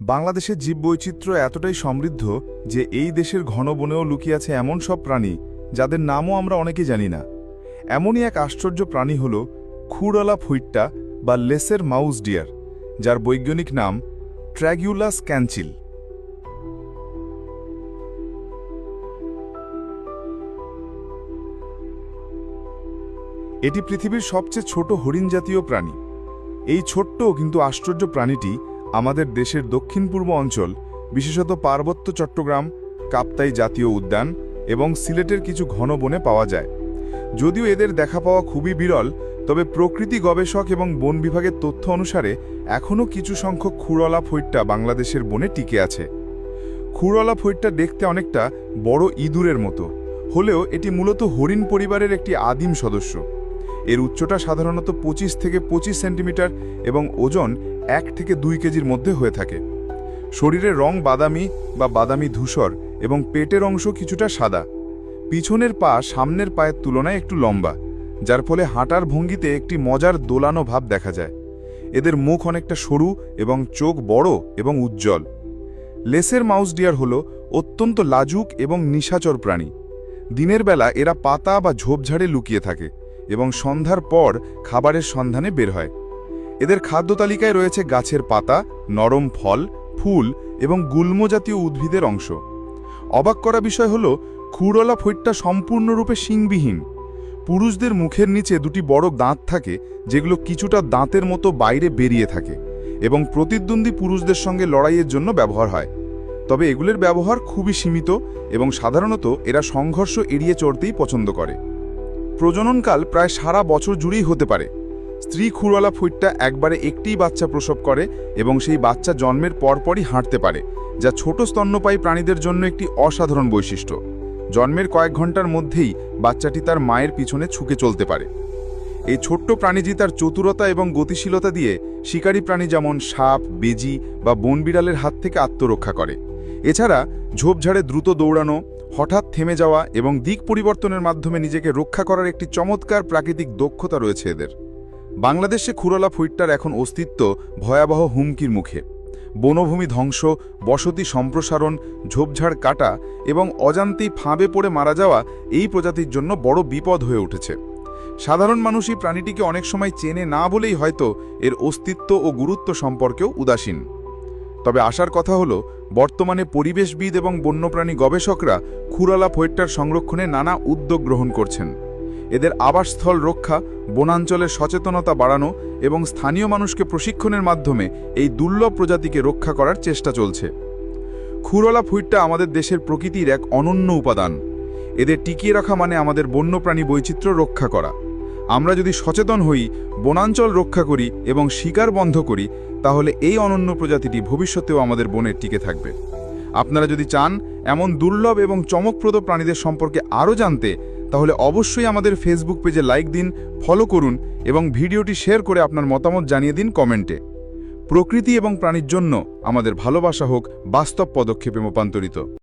বাংলাদেশের জীববৈচিত্র্য এতটাই সমৃদ্ধ যে এই দেশের ঘন বনেও লুকিয়ে আছে এমন সব প্রাণী যাদের নামও আমরা অনেকে জানি না। এমনই এক আশ্চর্য প্রাণী হল খুরলা ফুইট্টা বা লেসের মাউস ডিয়ার, যার বৈজ্ঞানিক নাম ট্র্যাগুলাস ক্যানচিল। এটি পৃথিবীর সবচেয়ে ছোট হরিণ জাতীয় প্রাণী। এই ছোট্ট কিন্তু আশ্চর্য প্রাণীটি আমাদের দেশের দক্ষিণ পূর্ব অঞ্চল, বিশেষত পার্বত্য চট্টগ্রাম, কাপ্তাই জাতীয় উদ্যান এবং সিলেটের কিছু ঘন বনে পাওয়া যায়। যদিও এদের দেখা পাওয়া খুবই বিরল, তবে প্রকৃতি গবেষক এবং বন বিভাগের তথ্য অনুসারে এখনও কিছু সংখ্যক খুরলা ফৈট্টা বাংলাদেশের বনে টিকে আছে। খুরলা ফৈট্টা দেখতে অনেকটা বড় ইঁদুরের মতো, হলেও এটি মূলত হরিণ পরিবারের একটি আদিম সদস্য। এর উচ্চতা সাধারণত পঁচিশ থেকে পঁচিশ সেন্টিমিটার এবং ওজন এক থেকে দুই কেজির মধ্যে হয়ে থাকে। শরীরের রং বাদামি বা বাদামি ধূসর এবং পেটের অংশ কিছুটা সাদা। পিছনের পা সামনের পায়ের তুলনায় একটু লম্বা, যার ফলে হাঁটার ভঙ্গিতে একটি মজার দোলানো ভাব দেখা যায়। এদের মুখ অনেকটা সরু এবং চোখ বড় এবং উজ্জ্বল। লেসের মাউস ডিয়ার হল অত্যন্ত লাজুক এবং নিশাচর প্রাণী। দিনের বেলা এরা পাতা বা ঝোপঝাড়ে লুকিয়ে থাকে। এবং সন্ধ্যার পর খাবারের সন্ধানে বের হয়। এদের খাদ্য তালিকায় রয়েছে গাছের পাতা, নরম ফল, ফুল এবং গুল্ম জাতীয় উদ্ভিদের অংশ। অবাক করা বিষয় হল খুরলা ফৈটটা সম্পূর্ণরূপে শিংবিহীন। পুরুষদের মুখের নিচে দুটি বড় দাঁত থাকে, যেগুলো কিছুটা দাঁতের মতো বাইরে বেরিয়ে থাকে এবং প্রতিদ্বন্দ্বী পুরুষদের সঙ্গে লড়াইয়ের জন্য ব্যবহার হয়। তবে এগুলোর ব্যবহার খুবই সীমিত এবং সাধারণত এরা সংঘর্ষ এড়িয়ে চড়তেই পছন্দ করে। প্রজননকাল প্রায় সারা বছর জুড়েই হতে পারে। স্ত্রী খুরওয়ালা ফুইটটা একবারে একটিই বাচ্চা প্রসব করে এবং সেই বাচ্চা জন্মের পরপরই হাঁটতে পারে, যা ছোট স্তন্যপায়ী প্রাণীদের জন্য একটি অসাধারণ বৈশিষ্ট্য। জন্মের কয়েক ঘণ্টার মধ্যেই বাচ্চাটি তার মায়ের পিছনে ছুকে চলতে পারে। এই ছোট্ট প্রাণীজি তার চতুরতা এবং গতিশীলতা দিয়ে শিকারী প্রাণী যেমন সাপ, বেজি বা বনবিড়ালের হাত থেকে আত্মরক্ষা করে। এছাড়া ঝোপঝাড়ে দ্রুত দৌড়ানো হঠাৎ থেমে যাওয়া এবং দিক পরিবর্তনের মাধ্যমে নিজেকে রক্ষা করার একটি চমৎকার প্রাকৃতিক দক্ষতা রয়েছে এদের। বাংলাদেশে খুরলা ফুইট্টার এখন অস্তিত্ব ভয়াবহ হুমকির মুখে। বনভূমি ধ্বংস, বসতি সম্প্রসারণ, ঝোপঝাড় কাটা এবং অজান্তেই ফাঁবে পড়ে মারা যাওয়া এই প্রজাতির জন্য বড় বিপদ হয়ে উঠেছে। সাধারণ মানুষই প্রাণীটিকে অনেক সময় চেনে না বলেই হয়তো এর অস্তিত্ব ও গুরুত্ব সম্পর্কেও উদাসীন। তবে আসার কথা হলো, বর্তমানে পরিবেশবিদ এবং বন্যপ্রাণী গবেষকরা খুরালা ফৈট্টার সংরক্ষণে নানা উদ্যোগ গ্রহণ করছেন। এদের আবাসস্থল রক্ষা বনাঞ্চলের সচেতনতা বাড়ানো এবং স্থানীয় মানুষকে প্রশিক্ষণের মাধ্যমে এই দুর্লভ প্রজাতিকে রক্ষা করার চেষ্টা চলছে। খুরলা ফুইটটা আমাদের দেশের প্রকৃতির এক অনন্য উপাদান। এদের টিকিয়ে রাখা মানে আমাদের বন্যপ্রাণী বৈচিত্র্য রক্ষা করা। আমরা যদি সচেতন হই, বনাঞ্চল রক্ষা করি এবং শিকার বন্ধ করি, তাহলে এই অনন্য প্রজাতিটি ভবিষ্যতেও আমাদের বনের টিকে থাকবে। আপনারা যদি চান এমন দুর্লভ এবং চমকপ্রদ প্রাণীদের সম্পর্কে আরও জানতে, তাহলে অবশ্যই আমাদের ফেসবুক পেজে লাইক দিন ফলো করুন এবং ভিডিওটি শেয়ার করে আপনার মতামত জানিয়ে দিন কমেন্টে। প্রকৃতি এবং প্রাণীর জন্য আমাদের ভালোবাসা হোক বাস্তব পদক্ষেপে রূপান্তরিত।